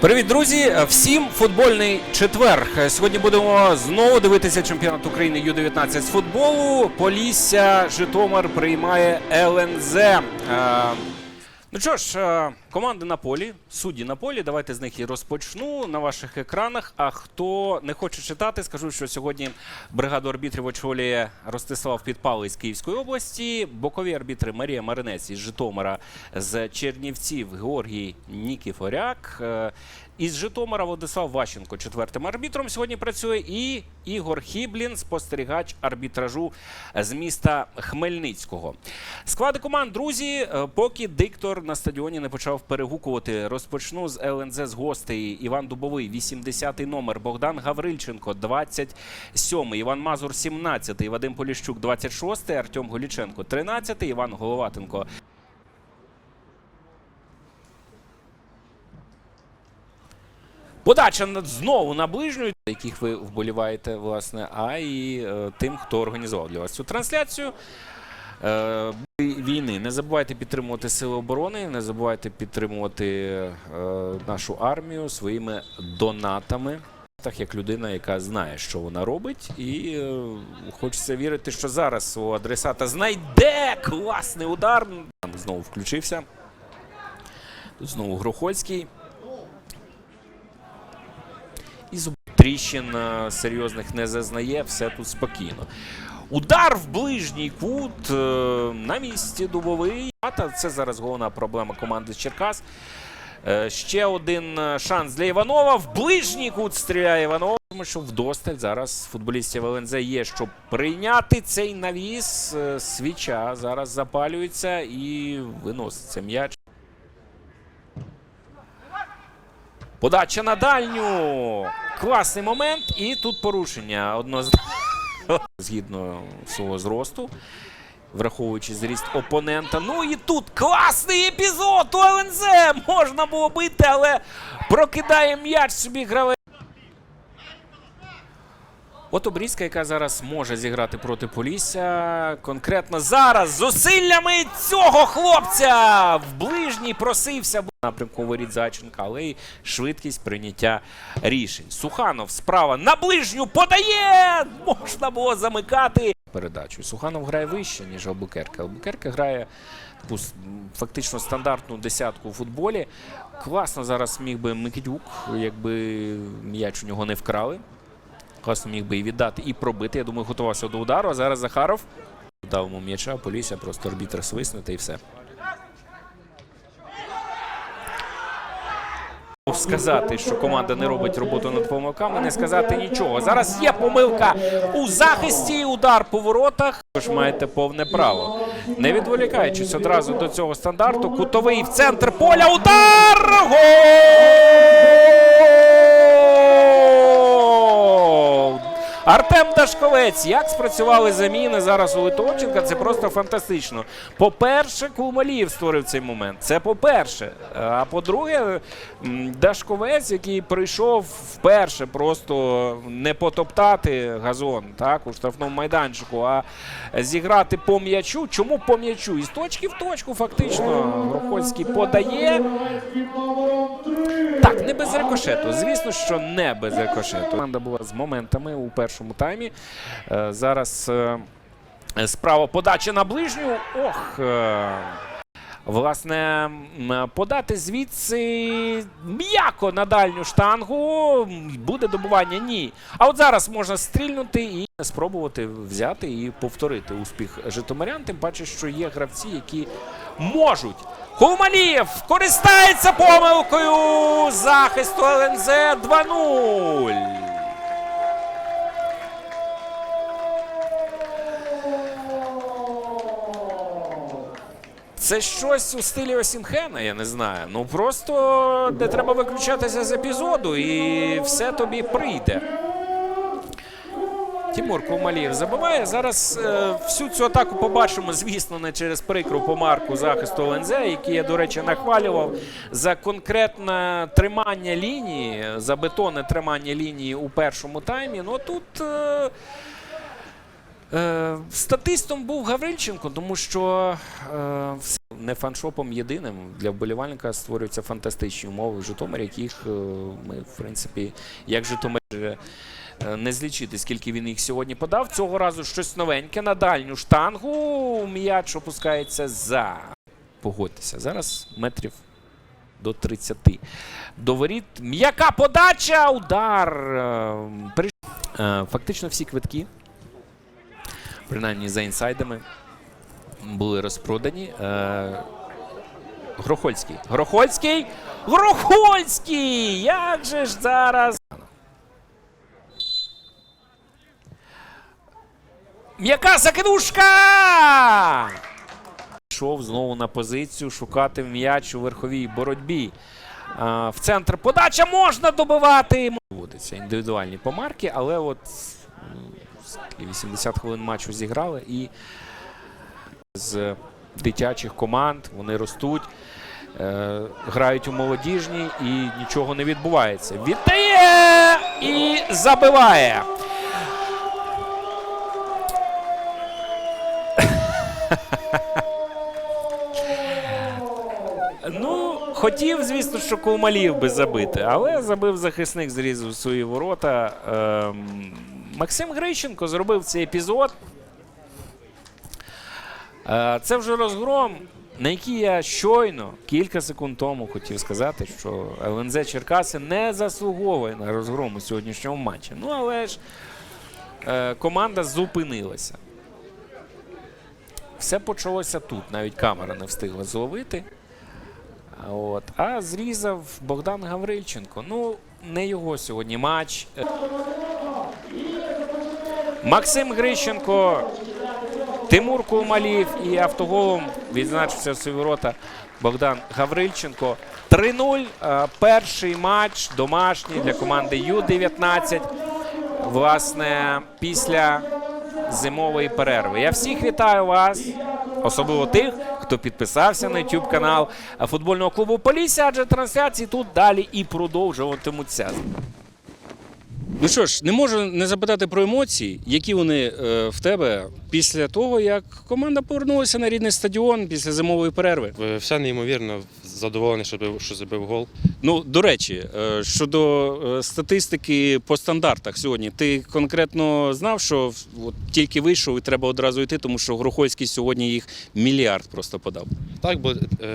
Привіт, друзі! Всім футбольний четвер. Сьогодні будемо знову дивитися чемпіонат України Ю-19 з футболу. Полісся Житомир приймає ЛНЗ. Е, Ну що ж, е, команди на полі, судді на полі. Давайте з них і розпочну на ваших екранах. А хто не хоче читати, скажу, що сьогодні бригаду арбітрів очолює Ростислав Підпалий з Київської області. Бокові арбітри Марія Маринець із Житомира, з Чернівців Георгій Нікіфоряк. Із Житомира Владислав Ващенко четвертим арбітром сьогодні працює. І Ігор Хіблін, спостерігач арбітражу з міста Хмельницького. Склади команд, друзі, е, поки диктор на стадіоні не почав перегукувати. Розпочну з ЛНЗ з гостей. Іван Дубовий, 80-й номер. Богдан Гаврильченко, 27-й. Іван Мазур, 17-й. Вадим Поліщук, 26-й. Артем Голіченко, 13-й. Іван Головатенко, Подача знову на ближню, яких ви вболіваєте, власне, а і е, тим, хто організував для вас цю трансляцію. Е, війни. Не забувайте підтримувати Сили оборони, не забувайте підтримувати е, нашу армію своїми донатами. Так як людина, яка знає, що вона робить, і е, хочеться вірити, що зараз свого адресата знайде класний удар. Знову включився. Тут знову Грохольський. І зуб- тріщин е, серйозних не зазнає, все тут спокійно. Удар в ближній кут е, на місці дубовий. Це зараз головна проблема команди Черкас. Е, Ще один шанс для Іванова. В ближній кут стріляє Іванов. Тому що вдосталь зараз футболістів ЛНЗ є, щоб прийняти цей навіс. Свіча зараз запалюється і виноситься м'яч. Подача на дальню. Класний момент. І тут порушення однозначно згідно свого зросту, враховуючи зріст опонента. Ну і тут класний епізод у ЛНЗ. Можна було бити, але прокидає м'яч собі гравець. От Обрізка, яка зараз може зіграти проти Полісся. Конкретно зараз зусиллями цього хлопця в ближній просився напрямку воріт Зайченка, але й швидкість прийняття рішень. Суханов справа на ближню подає! Можна було замикати передачу. Суханов грає вище, ніж Албукерке. Албукерке грає фактично стандартну десятку у футболі. Класно зараз міг би Микитюк, якби м'яч у нього не вкрали. Класно міг би і віддати, і пробити. Я думаю, готувався до удару. А зараз Захаров дав йому м'яча, Полісся просто арбітр свисне та і все. Сказати, що команда не робить роботу над помилками, не сказати нічого. Зараз є помилка у захисті, удар по воротах. Ви ж маєте повне право. Не відволікаючись одразу до цього стандарту, кутовий в центр поля. Удар! Гол! Артем Дашковець. Як спрацювали заміни зараз у Литовченка? Це просто фантастично. По-перше, Кулмаліїв створив цей момент. Це по-перше. А по-друге, Дашковець, який прийшов вперше просто не потоптати газон так, у штрафному майданчику, а зіграти по м'ячу. Чому по м'ячу? Із точки в точку, фактично, Грохольський подає. Так, не без рикошету. Звісно, що не без рикошету. Команда була з моментами у першому таймі. Е, зараз е, справа подачі на ближню. Ох. Власне, подати звідси м'яко на дальню штангу. Буде добування? Ні. А от зараз можна стрільнути і спробувати взяти і повторити успіх житомирян. Тим паче, що є гравці, які можуть. Хумалієв користається помилкою захисту ЛНЗ 2-0. Це щось у стилі Осімхена, я не знаю. Ну просто не треба виключатися з епізоду, і все тобі прийде. Тимур Кумалієв забиває. Зараз е, всю цю атаку побачимо, звісно, не через прикру помарку захисту ЛНЗ, який я, до речі, нахвалював за конкретне тримання лінії, за бетонне тримання лінії у першому таймі. Ну тут. Е, статистом був Гаврильченко, тому що е, не фаншопом єдиним. Для вболівальника створюються фантастичні умови в Житомирі, яких е, ми, в принципі, як Житомир. е, Не злічити, скільки він їх сьогодні подав. Цього разу щось новеньке на дальню штангу. М'яч опускається за. Погодьтеся. Зараз метрів до 30. До воріт. М'яка подача. Удар. Е, Е, Фактично всі квитки, принаймні за інсайдами, були розпродані. Е, Грохольський. Грохольський! Грохольський! Як же ж зараз? М'яка закидушка! Пішов знову на позицію шукати м'яч у верховій боротьбі. А, в центр подача можна добивати. Вводиться індивідуальні помарки, але от 80 хвилин матчу зіграли і з дитячих команд вони ростуть, е, грають у молодіжній і нічого не відбувається. Віддає і забиває. Ну, хотів, звісно, що Ковмалів би забити, але забив захисник, зрізав свої ворота. Ем, Максим Грищенко зробив цей епізод. Е, Це вже розгром, на який я щойно кілька секунд тому хотів сказати, що ЛНЗ Черкаси не заслуговує на розгром у сьогоднішньому матчі. Ну, але ж е, команда зупинилася. Все почалося тут, навіть камера не встигла зловити. От. А зрізав Богдан Гаврильченко. Ну, не його сьогодні матч. Максим Грищенко, Тимур Кулмалів і автоголом відзначився в свої ворота Богдан Гаврильченко. 3-0. Е, Перший матч домашній для команди Ю-19. Власне, після зимової перерви. Я всіх вітаю вас, особливо тих, хто підписався на YouTube канал футбольного клубу Полісся, адже трансляції тут далі і продовжуватимуться. Ну що ж, не можу не запитати про емоції, які вони е, в тебе після того, як команда повернулася на рідний стадіон після зимової перерви. Е, Все неймовірно, задоволений, що забив, що забив гол. Ну, до речі, е, щодо статистики по стандартах сьогодні, ти конкретно знав, що от тільки вийшов і треба одразу йти, тому що Грохольський сьогодні їх мільярд просто подав. Так, бо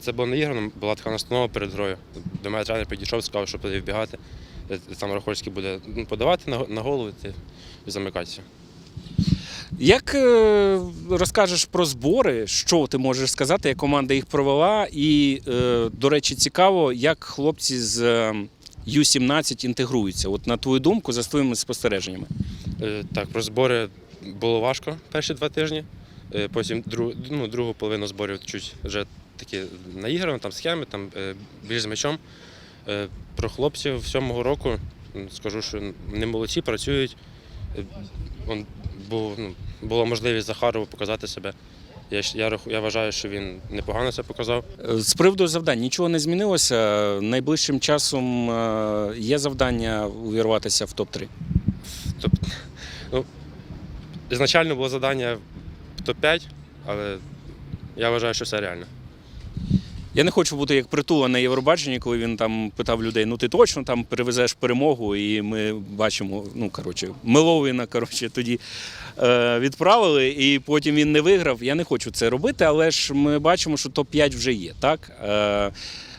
це було наіграно, була така настанова перед грою. До мене тренер підійшов, сказав, що буде вбігати. Е, Там Рахольський буде ну, подавати на, голову і замикатися. Як е, розкажеш про збори, що ти можеш сказати, як команда їх провела? І, е, до речі, цікаво, як хлопці з е, Ю-17 інтегруються. От на твою думку, за твоїми спостереженнями. Так, про збори було важко перші два тижні. Потім друг, ну, другу половину зборів чуть вже такі наіграно, там схеми, там більш з м'ячом. Е, Про хлопців сьомого року скажу, що вони молодці, працюють. Е, ну, була можливість Захарову показати себе. Я, я, я вважаю, що він непогано це показав. Е, З приводу завдань нічого не змінилося. Найближчим часом є завдання увірватися в топ-3. Тобто, ну, ізначально було завдання в топ-5, але я вважаю, що все реально. Я не хочу бути як притула на Євробаченні, коли він там питав людей: ну ти точно там перевезеш перемогу, і ми бачимо, ну коротше, Миловина, коротше, тоді е, відправили, і потім він не виграв. Я не хочу це робити, але ж ми бачимо, що топ-5 вже є. Так? Е,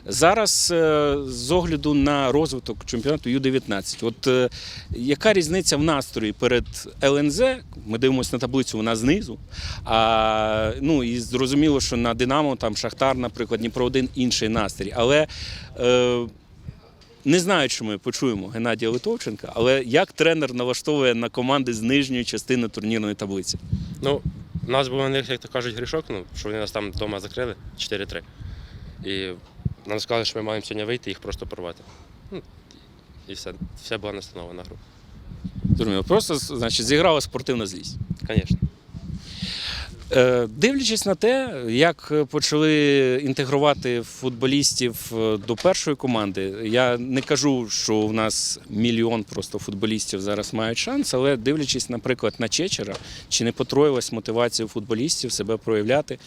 Зараз е, з огляду на розвиток чемпіонату Ю-19, от е, яка різниця в настрої перед ЛНЗ? Ми дивимося на таблицю, вона знизу. А, ну і зрозуміло, що на Динамо, там Шахтар, наприклад, Дніпро один інший настрій. Але е, не знаю, чи ми почуємо Геннадія Литовченка, але як тренер налаштовує на команди з нижньої частини турнірної таблиці? Ну, у нас був на них, як то кажуть, грішок, ну, що вони нас там вдома закрили 4-3. І нам сказали, що ми маємо сьогодні вийти і їх просто порвати. Ну, і все, все була настанова на гру. Зрозуміло. Просто значить, зіграла спортивна злість. Звісно. Е, Дивлячись на те, як почали інтегрувати футболістів е, до першої команди, я не кажу, що у нас мільйон просто футболістів зараз мають шанс, але дивлячись, наприклад, на Чечера, чи не потроїлась мотивація футболістів себе проявляти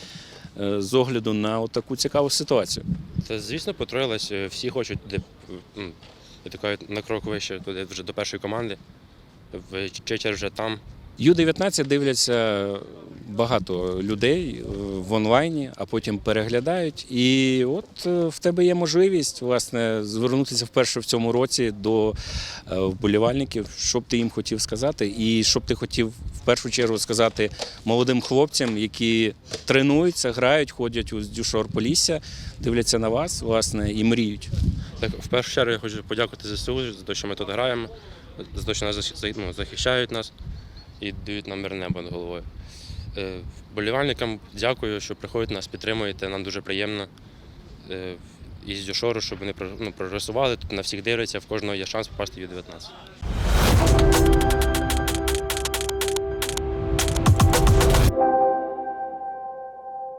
з огляду на таку цікаву ситуацію. Та звісно, потроїлась. е, Всі хочуть де я так на крок вище, туди вже до першої команди. Чечер вже там. Ю-19 дивляться багато людей е, в онлайні, а потім переглядають. І от е, в тебе є можливість власне звернутися вперше в цьому році до е, вболівальників, що б ти їм хотів сказати, і що б ти хотів в першу чергу сказати молодим хлопцям, які тренуються, грають, ходять у Дюшор Полісся, дивляться на вас, власне, і мріють. Так, в першу чергу я хочу подякувати ЗСУ за те, що ми тут граємо, за те, що нас ну, захищають нас і дають нам мирне небо над головою. Е, Вболівальникам дякую, що приходять нас, підтримуєте, нам дуже приємно. Е, І з Дюшору, щоб вони ну, прогресували, тут на всіх дивляться, в кожного є шанс попасти в Ю-19.